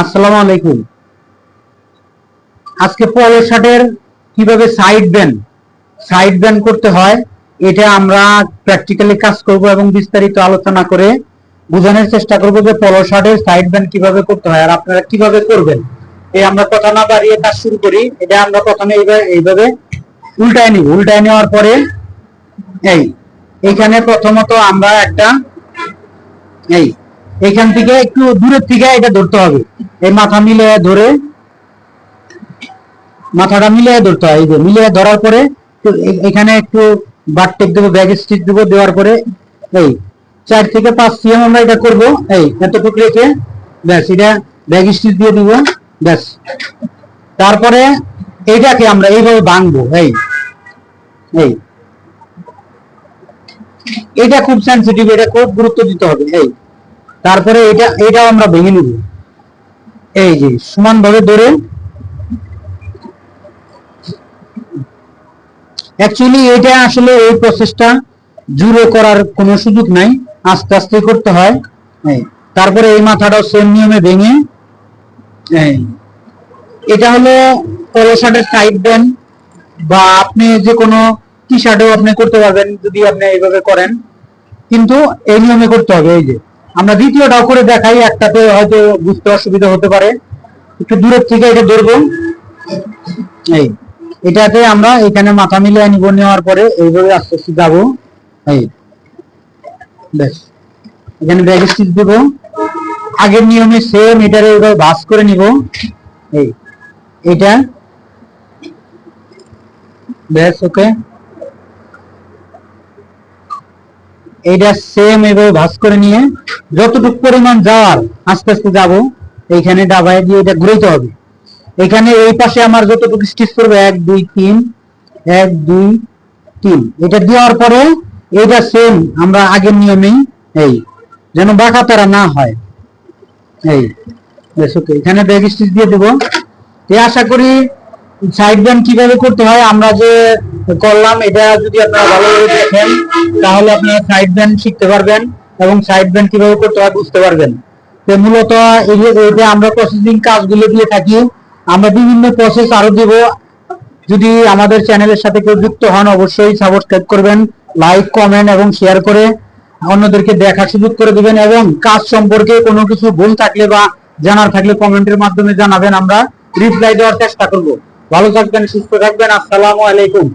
আসসালামু আলাইকুম। আজকে পলো শার্টের কীভাবে সাইড ব্যান সাইড ব্যান করতে হয়, এটা আমরা প্র্যাকটিক্যালি কাজ করব এবং বিস্তারিত আলোচনা করে বোঝানোর চেষ্টা করব যে পলো শার্টের সাইড ব্যান কীভাবে করতে হয় আর আপনারা কীভাবে করবেন। এই আমরা কথা না বাড়িয়ে কাজ শুরু করি। এটা আমরা প্রথমে এইভাবে এইভাবে উল্টায় নিব। উল্টায় নেওয়ার পরে এই এখানে প্রথমত আমরা একটা এই এখান থেকে একটু দূরের থেকে এটা ধরতে হবে। এই মাথা মিলে ধরে, মাথাটা মিলিয়ে ধরতে হয়, এই যে মিলিয়ে ধরার পরে এখানে একটু বাটটেপ দেবো, ব্যাগ স্টিচ দেবো, দেওয়ার পরে এই চার থেকে পাঁচ সিএম আমরা এটা করব, এই এতটুকু রেখে ব্যাস, এটা ব্যাগ স্টিচ দিয়ে দিব, ব্যাস। তারপরে এইটাকে আমরা এইভাবে ভাঙবো, এই এই। এটা খুব সেন্সিটিভ এটা খুব গুরুত্ব দিতে হবে, এই। তারপরে এটা, এটাও আমরা ভেঙে নিব। এই যে সমান ভাবে ধরে অ্যাকচুয়ালি এটা আসলে এই প্রসেসটা জুড়ে করার কোনো সুযোগ নাই, আস্তে আস্তে করতে হয়। তারপরে এই মাথাটাও সেম নিয়মে ভেঙে এটা হলো পলো শার্টের সাইড দেন, বা আপনি যে কোনো টি শার্টও আপনি করতে পারবেন, যদি আপনি এইভাবে করেন। কিন্তু এই নিয়মে করতে হবে, এই যে আমরা দ্বিতীয়টাও করে দেখাই, একটাতে হয়তো বুঝতে অসুবিধা হতে পারে। একটু দূরের থেকে এটা ধরবো। এই, এটাতে আমরা এখানে মাথা মিলিয়ে নিব নেওয়ার পরে এইভাবে আস্তে আস্তে যাব। এই, বেশ। এখানে ব্যাগ স্টিচ দেব। আগের নিয়মে সেম এটারে এইভাবে ভাঁজ করে নিব। এই, এটা। ব্যাস ওকে এইটা সেম এভাবে ভাঁজ করে নিয়ে যতটুকু পরিমাণ যাওয়ার, আস্তে আস্তে যাব, এইখানে ডাবায় দিয়ে এটা ঘুরাইতে হবে। এখানে এই পাশে আমার যতটুকু স্টিচ করবে, এক, দুই, তিন, এক, দুই, তিন। এটা দেওয়ার পরে এইটা সেম আমরা আগের নিয়মেই এই, যেন বাঁকা তারা না হয়। এই এখানে ব্যাগ স্টিচ দিয়ে দেবো। এই আশা করি সাইড ব্যান্ড কীভাবে করতে হয়, আমরা যে করলাম, এটা যদি আপনারা ভালোভাবে দেখেন, তাহলে আপনারা সাইড ব্যান্ড শিখতে পারবেন এবং সাইড ব্যান্ড কীভাবে করতে হয় বুঝতে পারবেন। তো মূলত এই যে আমরা প্রসেসিং কাজগুলো দিয়ে থাকি, আমরা বিভিন্ন প্রসেস আরও দেব। যদি আমাদের চ্যানেলের সাথে কেউ যুক্ত হন, অবশ্যই সাবস্ক্রাইব করবেন লাইক কমেন্ট এবং শেয়ার করে অন্যদেরকে দেখার সুযোগ করে দিবেন এবং কাজ সম্পর্কে কোনো কিছু ভুল থাকলে বা জানার থাকলে কমেন্টের মাধ্যমে জানাবেন, আমরা রিপ্লাই দেওয়ার চেষ্টা করব। ভালো থাকবেন, সুস্থ থাকবেন, আসসালামু আলাইকুম।